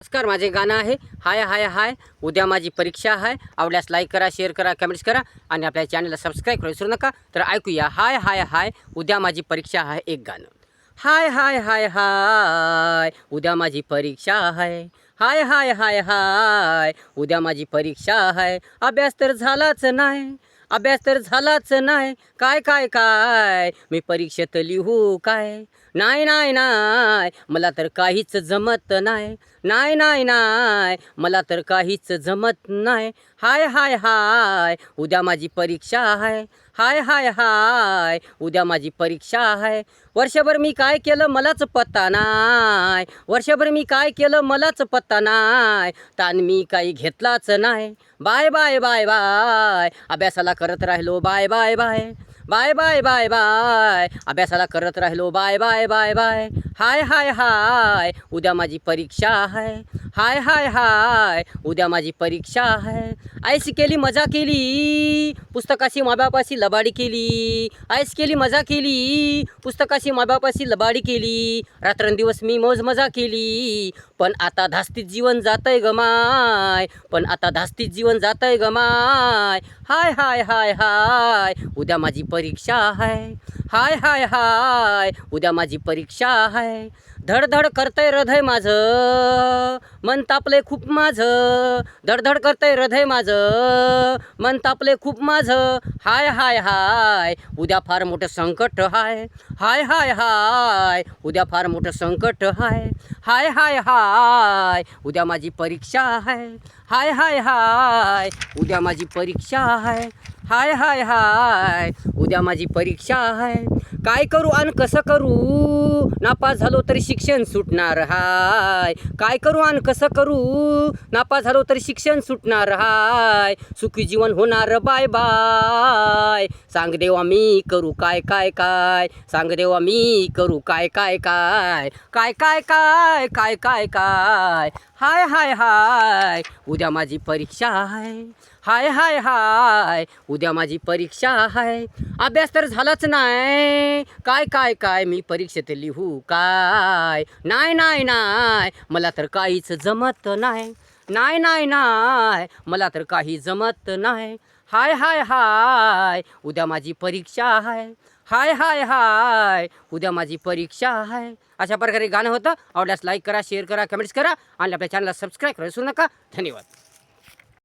नमस्कार माझे गाणं आहे. हाय हाय हाय. उद्या माझी परीक्षा आहे. आवडल्यास लाईक करा शेअर करा कमेंट्स करा आणि आपल्या चॅनलला सबस्क्राईब करू विसरू नका. तर ऐकूया. हाय हाय हाय. उद्या माझी परीक्षा आहे. एक गाणं. हाय हाय हाय हाय. उद्या माझी परीक्षा आहे. हाय हाय हाय हाय. उद्या माझी परीक्षा आहे. अभ्यास तर झालाच नाही. अभ्यास तर झालाच नाही. काय काय काय? मी परीक्षेत लिहू काय? नाही नाही नाही मला तर काहीच जमत नाही. नाही नाही नाही मला तर काहीच जमत नाही. हाय हाय हाय उद्या माझी परीक्षा आहे. हाय हाय हाय उद्या माझी परीक्षा आहे. वर्षभर मी काय केलं मलाच पत्ता नाही. वर्षभर मी काय केलं मलाच पत्ता नाही. ताण मी काही घेतलाच नाही. Bye bye bye bye. अभ्यासाला करत राहिलो. Bye bye bye. Bye bye bye bye. अभ्यासाला करत राहिलो. Bye bye bye bye. Hi hi hi. उद्या माझी परीक्षा आहे. हाय हाय हाय. उद्या माझी परीक्षा आहे. आईस केली मजा केली. पुस्तकाशी माबापाशी लबाडी केली. आईस केली मजा केली. पुस्तकाशी माबापाशी लबाडी केली. रात्रंदिवस मी मौज मजा केली. पण आता धास्तीत जीवन जातंय गमाय पण आता धास्तीत जीवन जातंय गमाय हाय हाय हाय हाय. उद्या माझी परीक्षा आहे. हाय हाय हाय. उद्या माझी परीक्षा आहे. धडधड करतंय हृदय माझं. मन तापले खूप माझं. धडधड करतंय हृदय माझं. मन तापले खूप माझं. हाय हाय हाय. उद्या फार मोठं संकट हाय हाय हाय हाय. उद्या फार मोठं संकट हाय हाय हाय हाय. उद्या माझी परीक्षा आहे. हाय हाय हाय. उद्या माझी परीक्षा आहे. हाय हाय हाय. उद्या माझी परीक्षा आहे. काय करू आणि कसं करू? नापास झालो तरी शिक्षण सुटणार हाय. काय करू आणि कसं करू? नापास झालो तरी शिक्षण सुटणार हाय. सुखी जीवन होणार बाय बाय. सांग देवा मी करू काय काय काय? सांग देवा मी करू काय काय? काय काय काय? काय काय काय काय? हाय हाय हाय उद्या माझी परीक्षा आहे हाय हाय हाय उद्या माझी परीक्षा आहे अभ्यास तर झालाच नाही. काय काय काय? मी परीक्षेत लिहू काय? नाही नाही नाही मला तर काहीच जमत नाही. नाही नाही नाही मला तर काही जमत नाही. हाय हाय हाय उद्या माझी परीक्षा आहे हाय हाय हाय उद्या माझी परीक्षा आहे अशा प्रकारे गाणं होतं. आवडल्यास लाईक करा शेअर करा कमेंट्स करा आणि आपल्या चॅनलला सबस्क्राईब करा विसरू नका. धन्यवाद.